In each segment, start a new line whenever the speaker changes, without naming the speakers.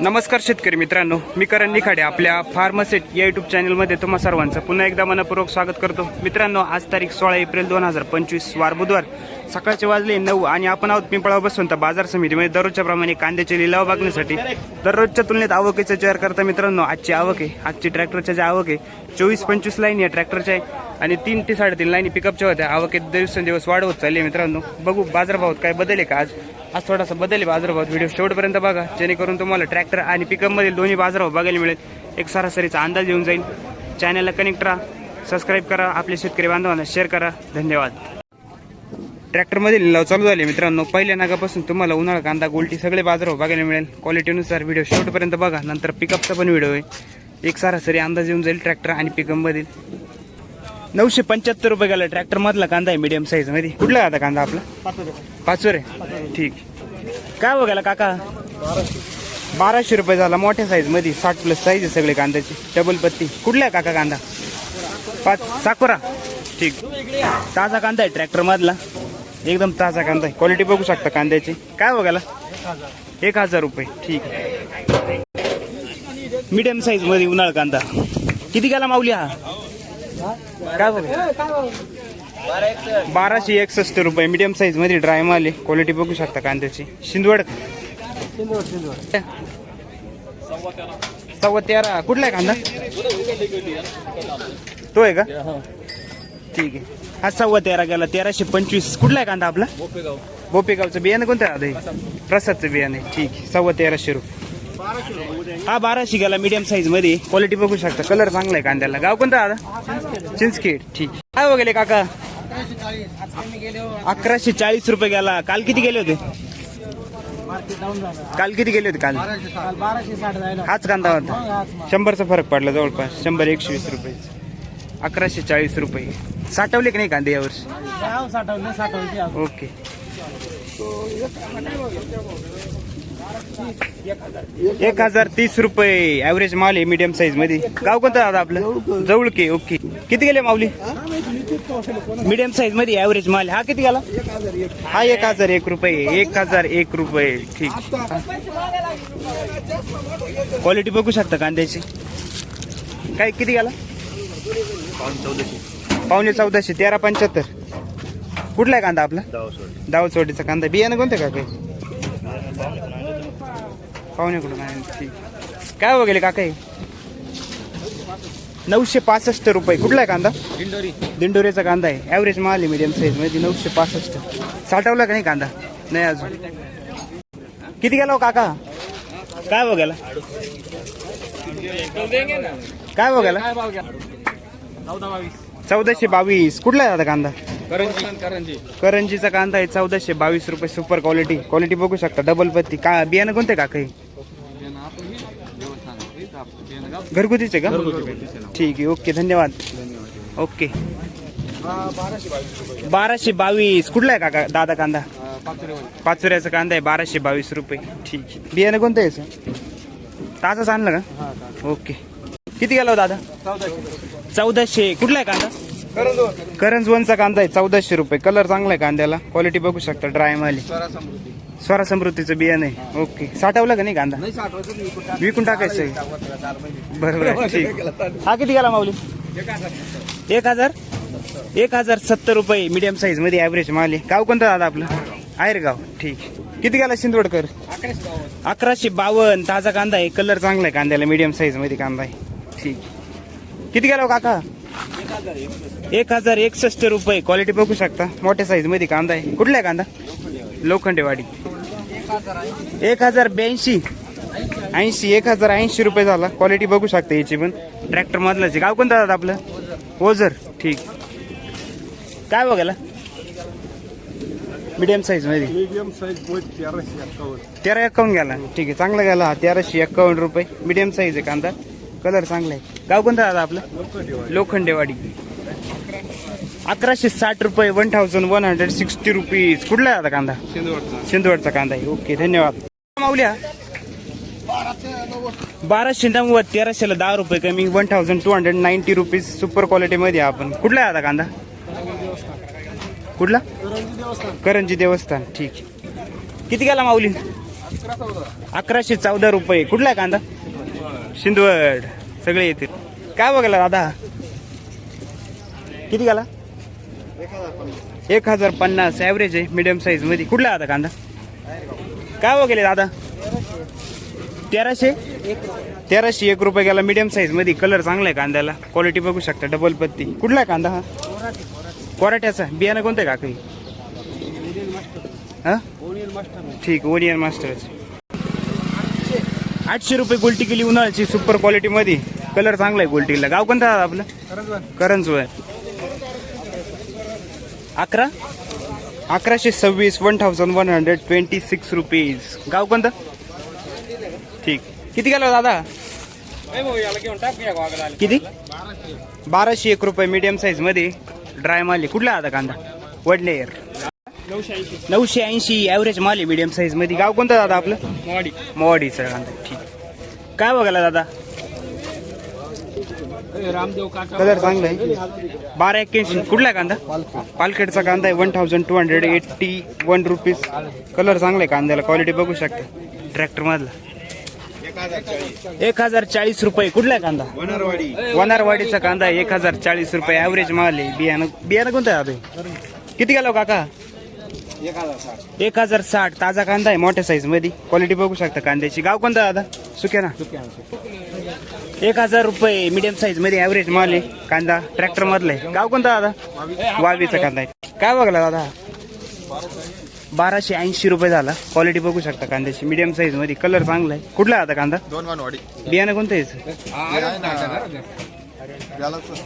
नमस्कार शेतकरी मित्रांनो मी करण निखाडे आपल्या फार्मसेट या युट्यूब चॅनलमध्ये तुम्हा सर्वांचं पुन्हा एकदा मनपूर्वक स्वागत करतो. मित्रांनो आज तारीख सोळा एप्रिल दोन हजार पंचवीस वार बुधवार. सकाळचे वाजले नऊ आणि आपण आहोत पिंपळा बसून. तर बाजार समितीमध्ये दररोजच्या प्रमाणे कांद्याचे लिलाव बघण्यासाठी. दररोजच्या तुलनेत आवकेचा विचार करता मित्रांनो आजची आवक आहे. आजची ट्रॅक्टरच्या ज्या आवक आहे चोवीस पंचवीस लाईन या ट्रॅक्टरच्या आहे आणि तीन ते साडेतीन लाईनी पिकअपच्या होत्या. आवकेत दिवसेंदिवस वाढ होत चालली मित्रांनो. बघू बाजारभावात काय बदल आहे का आज. आज थोडासा बदल आहे बाजारभावात. व्हिडिओ शेवटपर्यंत बघा जेणेकरून तुम्हाला ट्रॅक्टर आणि पिकअपमधील दोन्ही बाजारभाव बघायला मिळेल. एक सरासरीचा अंदाज येऊन जाईल. चॅनलला कनेक्ट राहा सबस्क्राईब करा. आपले शेतकरी बांधवांना शेअर करा. धन्यवाद. ट्रॅक्टरमध्ये लिलाव चालू झाले. मित्रांनो पहिल्या नागापासून तुम्हाला उन्हाळा कांदा गोलटी सगळे बाजार बघायला मिळेल. क्वालिटीनुसार व्हिडिओ शेवटपर्यंत बघा नंतर पिकअपचा पण व्हिडिओ आहे. एक सरासरी अंदाज येऊन जाईल ट्रॅक्टर आणि पिकअपमधील नऊशे पंच्याहत्तर रुपये गेला ट्रॅक्टर मधला कांदा आहे मिडियम साईजमध्ये. कुठला आता कांदा आपला? पाचवर आहे. ठीक. काय बघायला काका? बाराशे रुपये झाला मोठ्या साईजमध्ये. साठ प्लस साईज आहे सगळे कांद्याची. डबल पत्ती. कुठला आहे काका कांदा? पाच. साकोरा ठीक. ताजा कांदा आहे ट्रॅक्टर मधला. एकदम ताजा कांदा आहे. क्वालिटी बघू शकता कांद्याची. काय हो बघायला एक हजार रुपये. ठीक आहे. मिडियम साईजमध्ये उन्हाळ कांदा. किती गेला माऊली हा? काय बघा? बाराशे एकसष्ट रुपये. मीडियम साईजमध्ये ड्राय माल आहे. क्वालिटी बघू शकता कांद्याची. शिंदवड? सव्वा तेरा. कुठला आहे कांदा? तो आहे का? ठीक आहे. हा सव्वा तेरा गेला. तेराशे पंचवीस. कुठला आहे कांदा आपला? बोपेगावचं बियाणं कोणतं आहे? आता हे? प्रसादचं बियाणं आहे. ठीक आहे. सव्वा तेराशे रुपये. हा बाराशे गेला मीडियम साईजमध्ये. क्वालिटी बघू शकता. कलर चांगला आहे कांद्याला. गाव कोणतं आता चिंचखेड. ठीक. काय बघेले काका? अकराशे चाळीस रुपये गेला. काल किती गेले होते? काल किती गेले होते काल? हाच कांदा होता. शंभरचा फरक पडला जवळपास. शंभर एकशे वीस रुपये. अकराशे चाळीस रुपये. साठवले की नाही कांदे यावर्षी?
साठवले साठवले
ओके. एक हजार तीस रुपये. ऍव्हरेज माल आहे मीडियम साईजमध्ये. गाव कोणतं दादा आपलं? जवळके ओके. किती गेले माऊली? मीडियम साईजमध्ये ऍव्हरेज माल. हा किती गेला? हा एक हजार एक रुपये. एक हजार एक रुपये. ठीक. क्वालिटी बघू शकता कांद्याची. काय किती गेला? पावणे चौदाशे तेरा पंच्याहत्तर. कुठला आहे कांदा आपला? दावचवडीचा कांदा. बियाणं कोणतं का काही पाहुणे कुठून आहे काय वगैरे काका हे? नऊशे पासष्ट रुपये. कुठला आहे कांदा?
दिंडोरी.
दिंडोरीचा कांदा आहे. ॲव्हरेज माल आहे मीडियम साईजमध्ये नऊशे पासष्ट. साठवला का नाही कांदा? नाही अजून. किती गेला हो काका? काय बघायला काय बघायला चौदाशे बावीस. कुठला आहे आता कांदा?
करंजी. करंजी.
करंजीचा कांदा आहे चौदाशे बावीस रुपये सुपर क्वालिटी क्वालिटी बघू शकता. डबल पत्ती. का बियाणं कोणते का काही घरगुतीचे का? ठीक आहे. ओके धन्यवाद. ओके. बाराशे बावीस. कुठला आहे काका दादा कांदा? पाचुऱ्याचा कांदा आहे बाराशे बावीस रुपये. ठीक आहे. बियाणं कोणतं आहे याचं? ताजाच आणलं का? ओके. किती गेला हो दादा? चौदाशे कुठला आहे कांदा? करंजवनचा कांदा आहे चौदाशे रुपये. कलर चांगला आहे कांद्याला. क्वालिटी बघू शकता ड्राय माली. स्वरा समृद्धीचं बियाणं आहे. ओके साठवलं का नाही कांदा? विकून टाकायचं आहे. बरोबर आहे, ठीक. हा किती गेला माऊली? एक हजार एक हजार? सत्तर रुपये मीडियम साईजमध्ये ऍव्हरेज माल आहे. गाव कोणतं दादा आपलं? आहेर गाव ठीक. किती गेला शिंदवडकर? अकराशे बावन्न. ताजा कांदा आहे. कलर चांगला आहे कांद्याला. मीडियम साईजमध्ये कांदा आहे. ठीक. किती गेला हो काका? एक हजार एकसष्ट रुपये. क्वालिटी बघू शकता. मोठ्या साईजमध्ये कांदा आहे. कुठला आहे कांदा? लोखंडेवाडी. एक हजार ब्याऐंशी. ऐंशी एक हजार ऐंशी रुपये झाला. क्वालिटी बघू शकता याची पण. ट्रॅक्टर मधलाच. गाव कोणतं दादा आपलं? ओझर. ठीक. काय बघायला मीडियम साईजमध्ये.
मीडियम साईज एक्कावन्न
तेरा एकावन्न गेला. ठीक आहे. चांगला गेला. हा तेराशे एक्कावन्न रुपये. मीडियम साईज आहे कांदा. कलर चांगला आहे. गाव कोणतं दादा आपलं? लोखंडेवाडी. अकराशे साठ रुपये one thousand one hundred sixty rupees कुठला आहे आता कांदा? सिंधवडचा कांदा आहे. ओके धन्यवाद. माऊल्या. बाराशे नव्वद तेराशेला दहा रुपये कमी one thousand two hundred ninety rupees super क्वालिटीमध्ये आपण. कुठला आहे आता कांदा? कुठला? करंजी देवस्थान. ठीक किती गेला माऊली? अकराशे चौदा रुपये. कुठला आहे कांदा? शिंदवड सगळे येतील. काय बघायला दादा किती गाला? एक हजार पन्नास ॲव्हरेज आहे मिडियम साईजमध्ये. कुठला आता कांदा? काय वगैरे दादा तेराशे? तेराशे एक रुपये गेला मिडियम साईजमध्ये. कलर चांगला आहे कांद्याला. क्वालिटी बघू शकता डबल पत्ती. कुठला आहे कांदा हा? कोराट्याचा बियाणं कोणतं आहे काकडी? हां? ठीक ओनियन मास्टरच आठशे रुपये गोल्टी केली उन्हाळ्याची सुपर क्वालिटी मध्ये. कलर चांगला आहे गोल्टीला गाव कोणता आपलं? करंज अकरा? अकराशे सव्वीस one thousand one hundred twenty six rupees गाव कोणतं? ठीक. किती गेलो दादा? किती? बाराशे एक रुपये. मीडियम साईजमध्ये. ड्राय माल कुठला आता कांदा? वडलेयर नऊशे ऐंशी ॲव्हरेज माल आहे मीडियम साईजमध्ये. गाव कोणतं दादा आपलं?
मोवाडी.
मोवाडीचं कांदा ठीक. काय बघायला दादा?
रामदेव काका.
कलर चांगला आहे. बारा एक्क्याऐंशी. कुठला आहे कांदा? पालखेडचा कांदा आहे. One thousand two hundred eighty one rupees colour चांगला आहे कांद्याला. क्वालिटी बघू शकता. ट्रॅक्टर मधला. एक हजार चाळीस रुपये. कुठला आहे कांदा वनारवाडीचा कांदा आहे. एक हजार चाळीस रुपये. ॲव्हरेज माल आहे. बियाणं बियाणं कोणतं आहे आता? किती गेलो काका? एक हजार साठ. ताजा कांदा आहे मोठ्या साईजमध्ये. क्वालिटी बघू शकता कांद्याची. गाव कोणतं आहे दादा? सुक्या ना एक हजार रुपये मीडियम साईजमध्ये ॲव्हरेज माल आहे. कांदा ट्रॅक्टर मधला आहे. गाव कोणता दादा? वावीचा. कांदा आहे. काय बघला दादा? बाराशे ऐंशी रुपये झाला. क्वालिटी बघू शकता कांद्याची. मीडियम साईजमध्ये. कलर चांगला आहे. कुठला आहे आता कांदा?
दोन वाडी
बियाणं कोणतं यायचं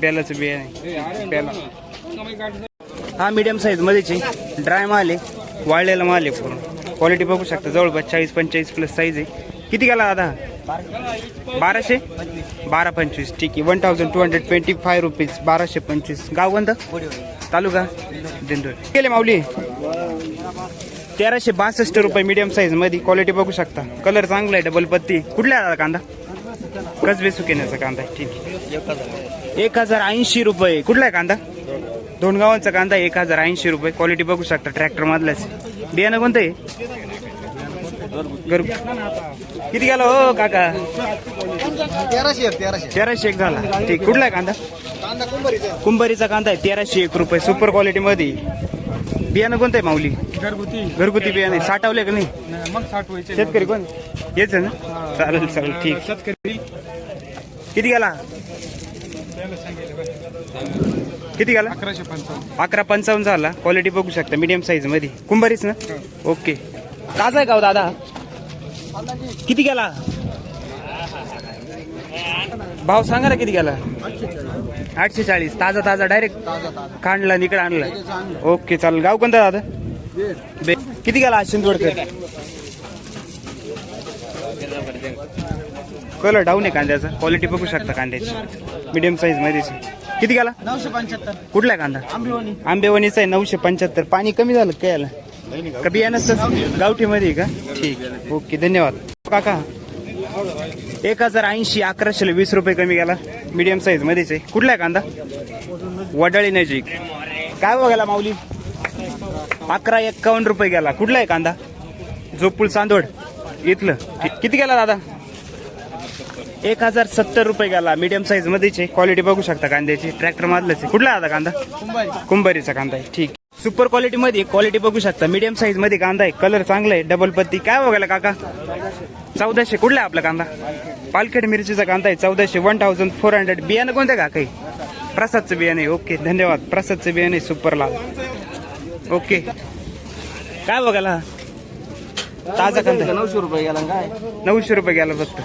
बेलाचं बियाणं बेला हा मीडियम साईज मध्येची आहे ड्राय माल आहे. वाळलेला माल आहे पूर्ण. क्वालिटी बघू शकता. जवळपास चाळीस पंचेचाळीस प्लस साईज आहे. किती गेला दादा बाराशे? बारा पंचवीस. ठीक आहे. One thousand two hundred twenty five rupees बाराशे पंचवीस. गाव कोणतं? तालुका? दिंडोर. केले माऊली? तेराशे बासष्ट रुपये मीडियम साईजमध्ये क्वालिटी बघू शकता. कलर चांगला आहे. डबल पत्ती. कुठला आहे दादा कांदा? कसबे सुकेण्याचा कांदा. ठीक आहे. एक हजार ऐंशी रुपये. कुठला आहे कांदा? दोन गावांचा कांदा एक हजार ऐंशी रुपये. क्वालिटी बघू शकता ट्रॅक्टर मधलाच. बियाणं कोणतं आहे? किती गेला हो काका?
तेराशे तेराशे.
तेराशे एक झाला. ठीक कुठला आहे कांदा?
कांदा कुंभारीचा.
कुंभारीचा कांदा आहे तेराशे एक रुपये. सुपर क्वालिटी मध्ये. बियाणं कोणतं आहे माऊली?
घरगुती.
घरगुती बियाणे साठवले का नाही?
मग साठवायचे.
शेतकरी कोण? येच ना? चालेल चालेल ठीक.
शेतकरी.
किती गेला? किती
अकराशे पंचावन्न.
अकरा पंचावन्न झाला. क्वालिटी बघू शकता मीडियम साईजमध्ये. कुंभारीच ना? ओके ताजा आहे का हो दादा? किती गेला भाव सांगा ना किती गेला आठशे चाळीस ताजा ताजा डायरेक्ट काढला निकडे आणला ओके चालेल. गाव कोणतं दादा? बे किती गेला आज शिंदवडकर? कलर डाऊन आहे कांद्याचा. क्वालिटी बघू शकता कांद्याची. मीडियम साईज मध्येच किती गेला?
नऊशे पंच्याहत्तर.
कुठला कांदा?
आंबेवानी
आंबेवणीचा आहे नऊशे पंच्याहत्तर. पाणी कमी झालं काय याला? का बियाणंच गावठी मध्ये का? ठीक ओके धन्यवाद. काका एक हजार ऐंशी अकराशे वीस रुपये कमी गेला. मीडियम साईज मध्येच आहे. कुठला आहे कांदा? वडाळी नजीक. काय बघायला माऊली? अकरा एक्कावन्न रुपये गेला. कुठला आहे कांदा? जोपूल चांदोड इथलं. किती गेला दादा? एक हजार सत्तर रुपये गेला मीडियम साईज मध्येच आहे क्वालिटी बघू शकता कांद्याची. ट्रॅक्टर मधलंच आहे. कुठला आता कांदा?
कुंभारी.
कुंभारीचा कांदा आहे. ठीक. सुपर क्वालिटी मध्ये क्वालिटी बघू शकता. मीडियम साईजमध्ये कांदा आहे. कलर चांगला आहे. डबल पत्ती. काय बघायला काका? चौदाशे. कुठला आहे आपला कांदा? पालखेड मिरचीचा कांदा आहे. चौदाशे. वन थाउजंड फोर हंड्रेड बियाणं कोणतं का काही प्रसादचं बियाणं आहे. ओके. धन्यवाद. प्रसादचं बियाणं आहे. सुपर लाल. ओके. काय बघायला? ताजा कांदा.
नऊशे रुपये गेला काय?
नऊशे रुपये गेला फक्त.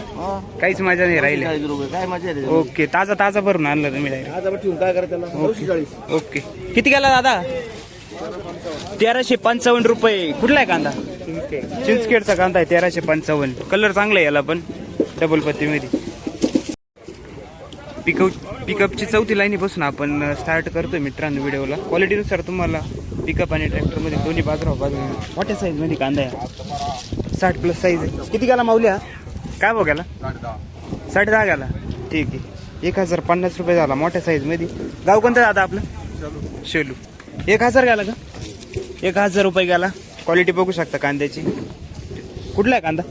काहीच मजा नाही राहिली.
चाळीस रुपये काय मजा
ओके ताजा ताजा भरून आणलं तुम्ही direct.
आज ठेवून काय करत त्याला? नऊशे चाळीस.
ओके. किती गेला दादा? तेराशे पंचावन्न रुपये. कुठला आहे कांदा? चिंचखेडचा कांदा आहे तेराशे पंचावन्न. कलर चांगला आहे याला पण. डबल पत्तीमध्ये. पिकअप पिकअपची चौथी लाईनीपासून आपण स्टार्ट करतोय मित्रांनो व्हिडिओला क्वालिटीनुसार तुम्हाला पिकअप आणि ट्रॅक्टरमध्ये दोन्ही बाजू बाजू मोठ्या साईजमध्ये कांदा आहे. साठ प्लस साईज आहे. किती गेला माऊल्या? काय बघायला साडे दहा गेला. ठीक आहे. एक हजार पन्नास रुपये झाला मोठ्या साईजमध्ये गाव कोणतं दादा आपलं? शेलू. एक हजार गेला का? एक हजार रुपये गेला. क्वालिटी बघू शकता कांद्याची. कुठला आहे कांदा?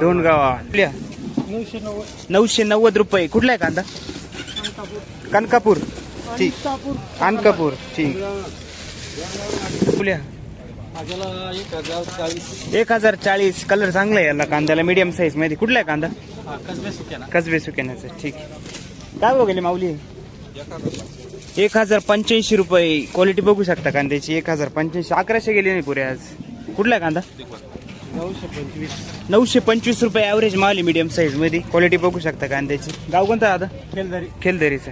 दोन गावा
नव्वद
नऊशे नव्वद रुपये. कुठला आहे कांदा? कनकापूर. ठीक. कानकापूर. ठीक. फुल्या.
एक हजार चाळीस.
कलर चांगला आहे याला कांद्याला. मीडियम साईजमध्ये. कुठला आहे कांदा?
कसबे सुक्या ना
कसबे सुक्याण्याचं ठीक काय बघेल माऊली? एक हजार पंच्याऐंशी रुपये. क्वालिटी बघू शकता कांद्याची. एक हजार पंच्याऐंशी. अकराशे गेली नाही पुरे आज. कुठला कांदा?
नऊशे पंचवीस.
नऊशे पंचवीस रुपये ॲव्हरेज माल आहे मीडियम साईजमध्ये. क्वालिटी बघू शकता कांद्याची. गाव कोणता दादा?
केलदरी
खेलदरीच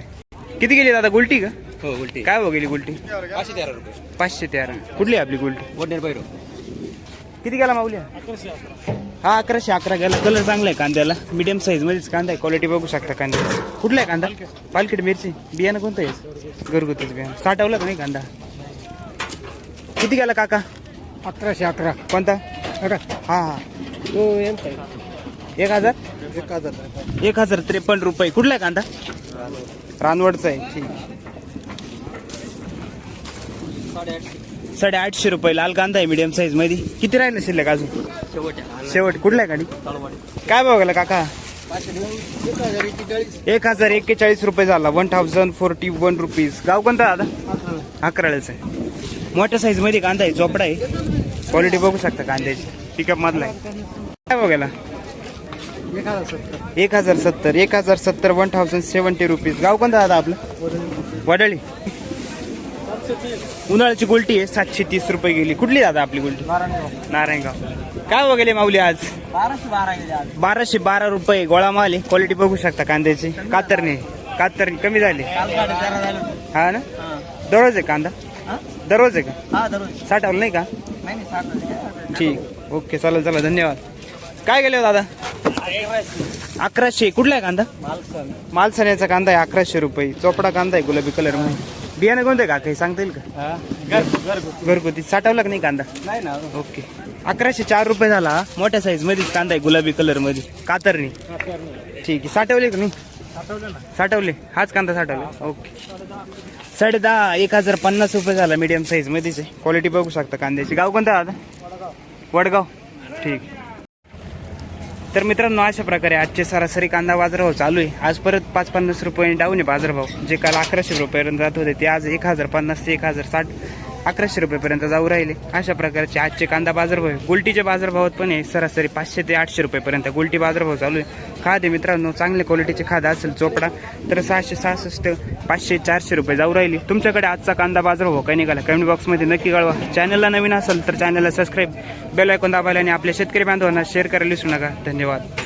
किती गेली दादा? गुलटी का?
हो उलटी.
काय हो गेली गुलटी
पाचशे तेरा रुपये.
पाचशे तेरा. कुठली आहे आपली गुलटी
वडनेर बैरो
किती गेला माऊली? हा अकराशे अकरा गेला. कलर चांगला आहे कांद्याला. मीडियम साईज मध्येच कांदा आहे. क्वालिटी बघू शकता कांद्याची कुठला आहे कांदा? पालखेड. मिरची. बियाणं कोणतं आहे? घरगुतीच बियाणं. साठवलं का नाही कांदा? किती गेला काका?
अकराशे अकरा.
कोणता? हा हा.
तो.
एक हजार?
एक हजार.
एक हजार त्रेपन्न रुपये. कुठला आहे कांदा? रानवडचा आहे. ठीक
साडेआठशे.
रुपये. लाल कांदा आहे मीडियम साईजमध्ये. किती राहिलं शिल्लक अजून?
शेवट
कुठला आहे गाडी? काय बघायला काका?
एक हजार एक्केचाळीस.
रुपये झाला. One thousand forty one rupees गाव कोणता दादा?
अकरा
अकराळच आहे. मोठ्या साईजमध्ये कांदा आहे चोपडा आहे. क्वालिटी बघू शकता कांद्याची. पिकअप मधला आहे. काय बघायला
एक हजार सत्तर.
एक हजार सत्तर. एक हजार सत्तर वन थाउजंड सेवन्टी रुपीज गाव कोणता दादा आपलं? वडाळी. उन्हाळ्याची गुलटी आहे सातशे तीस रुपये गेली. कुठली दादा आपली गुलटी? नारायणगाव. काय बघेले माऊली आज?
बाराशे बारा गेले आज.
बाराशे बारा रुपये. गोळा माल आहे. क्वालिटी बघू शकता कांद्याची. कातरणे कातरणी कमी झाली.
काल साडे तेरा झालं.
हा ना?
हा.
दररोज आहे कांदा?
हा?
दररोज आहे का?
हा दररोज.
साठवलं नाही का?
नाही नाही साठ झाले.
ठीक. ओके चालेल चला धन्यवाद. काय गेले हो दादा? अकराशे. कुठला आहे कांदा?
मालसन
मालसण्याचा कांदा आहे अकराशे रुपये. चोपडा कांदा आहे गुलाबी कलरमध्ये. बियाणं कोणतं का? काही सांगता येईल का?
हा घर घरगुती.
साठवला का नाही कांदा?
नाही ना.
ओके. अकराशे चार रुपये झाला. हा. मोठ्या साईज मध्येच कांदा आहे गुलाबी कलरमध्ये. कातरणी. ठीक आहे. साठवले का नाही? साठवले हाच कांदा साठवले. ओके. साडे दहा एक हजार पन्नास रुपये झाला मीडियम साईज मध्येच आहे. क्वालिटी बघू शकता कांद्याची. गाव कोणतं आता वडगाव. ठीक. तर मित्रांनो अशा प्रकारे आजचे सरासरी कांदा बाजारभाव चालू आहे. आज परत पाच पन्नास रुपये डाऊन आहे बाजारभाव. जे काल अकराशे रुपयापर्यंत जात होते ते आज एक हजार पन्नास ते एक हजार साठ अकराशे रुपयेपर्यंत जाऊ राहिले. अशा प्रकारचे आजचे कांदा बाजारभाव आहे. गुलटीच्या बाजारभावात पण आहे. सरासरी पाचशे ते आठशे रुपयेपर्यंत गुलटी बाजारभाव चालू आहे. खादे मित्रांनो चांगल्या क्वालिटीचे खाद असेल चोपडा तर सहाशे सहासष्ट पाचशे चारशे रुपये जाऊ राहिली. तुमच्याकडे आजचा कांदा बाजारभाव काही निघाला? कमेंट बॉक्समध्ये नक्की कळवा. चॅनलला नवीन असेल तर चॅनलला सबस्क्राईब बेल ऐकून दाबायला आणि आपल्या शेतकरी बांधवांना शेअर करायला विसरू नका. धन्यवाद.